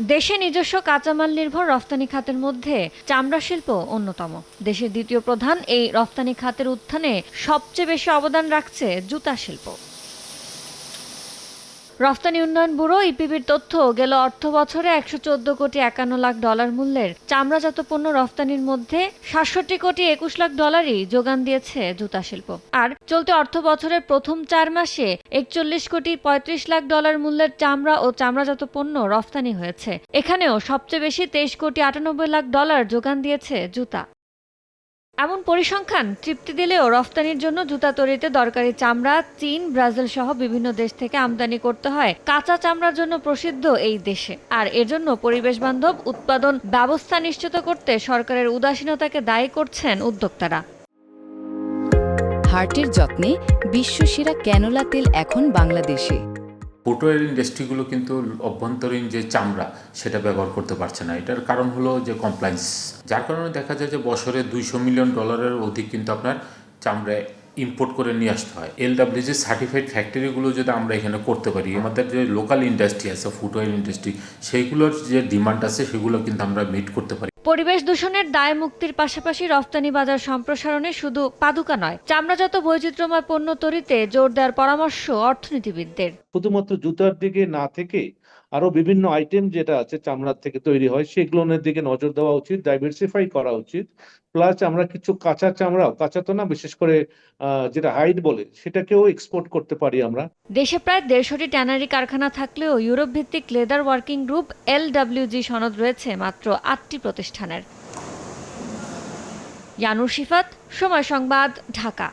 দেশে নিজস্ব কাঁচামাল নির্ভর রফতানি খাতের মধ্যে চামড়া শিল্প অন্যতম। দেশের দ্বিতীয় প্রধান এই রফতানি খাতের উত্থানে সবচেয়ে বেশি অবদান রাখছে জুতা শিল্প। রফতানি উন্নয়ন ব্যুরো, ইপিবির তথ্য, গেল অর্থ বছরে একশো চোদ্দ কোটি একান্ন লাখ ডলার মূল্যের চামড়াজাত পণ্য রফতানির মধ্যে সাতষট্টি কোটি একুশ লাখ ডলারই যোগান দিয়েছে জুতা শিল্প। আর চলতি অর্থ বছরের প্রথম চার মাসে একচল্লিশ কোটি পঁয়ত্রিশ লাখ ডলার মূল্যের চামড়া ও চামড়াজাত পণ্য রফতানি হয়েছে। এখানেও সবচেয়ে বেশি তেইশ কোটি আটানব্বই লাখ ডলার যোগান দিয়েছে জুতা। এমন পরিসংখ্যান তৃপ্তি দিলেও রফতানির জন্য জুতা তৈরিতে দরকারি চামড়া, চীন, ব্রাজিল সহ বিভিন্ন দেশ থেকে আমদানি করতে হয়। কাঁচা চামড়ার জন্য প্রসিদ্ধ এই দেশে। আর এজন্য পরিবেশ বান্ধব উৎপাদন ব্যবস্থা নিশ্চিত করতে সরকারের উদাসীনতাকে দায়ী করছেন উদ্যোক্তারা। হার্টের যত্নে বিশ্বসেরা ক্যানোলা তেল এখন বাংলাদেশে। ফুটওয়্যার ইন্ডাস্ট্রিগুলো কিন্তু অভ্যন্তরীণ যে চামড়া, সেটা ব্যবহার করতে পারছে না। এটার কারণ হলো যে কমপ্লায়েন্স যার কারণে দেখা যায় যে বছরে দুইশো মিলিয়ন ডলারের অধিক কিন্তু আপনার চামড়া ইম্পোর্ট করে নিয়ে আসতে হয়। এলডাব্লিউজি সার্টিফাইড ফ্যাক্টরিগুলো যদি আমরা এখানে করতে পারি, আমাদের যে লোকাল ইন্ডাস্ট্রি আছে ফুটওয়্যার ইন্ডাস্ট্রি সেইগুলোর যে ডিমান্ড আছে, সেগুলো কিন্তু আমরা মিট করতে পারি। পরিবেশ দূষণের দায় মুক্তির পাশাপাশি রফতানি বাজার সম্প্রসারণে শুধু পাদুকা নয় চামড়াজাত বৈচিত্র্যময় পণ্য তৈরিতে জোর দেওয়ার পরামর্শ অর্থনীতিবিদদের। শুধুমাত্র জুতার দিকে না থেকে আরও বিভিন্ন আইটেম যেটা আছে চামড়ার থেকে তৈরি হয় সেগুলোর দিকে নজর দেওয়া উচিত ডাইভার্সিফাই করা উচিত। প্লাস আমরা কিছু কাঁচা চামড়াও কাঁচা তো না বিশেষ করে যেটা হাইট বলে সেটাকেও এক্সপোর্ট করতে পারি আমরা। দেশে প্রায় দেড়শোটি ট্যানারি কারখানা থাকলেও ইউরোপ ভিত্তিক লেদার ওয়ার্কিং গ্রুপ এলডব্লিউজি সনদ রয়েছে মাত্র আটটি প্রতিষ্ঠানের ইয়ানুর সিফাত সময় সংবাদ ঢাকা।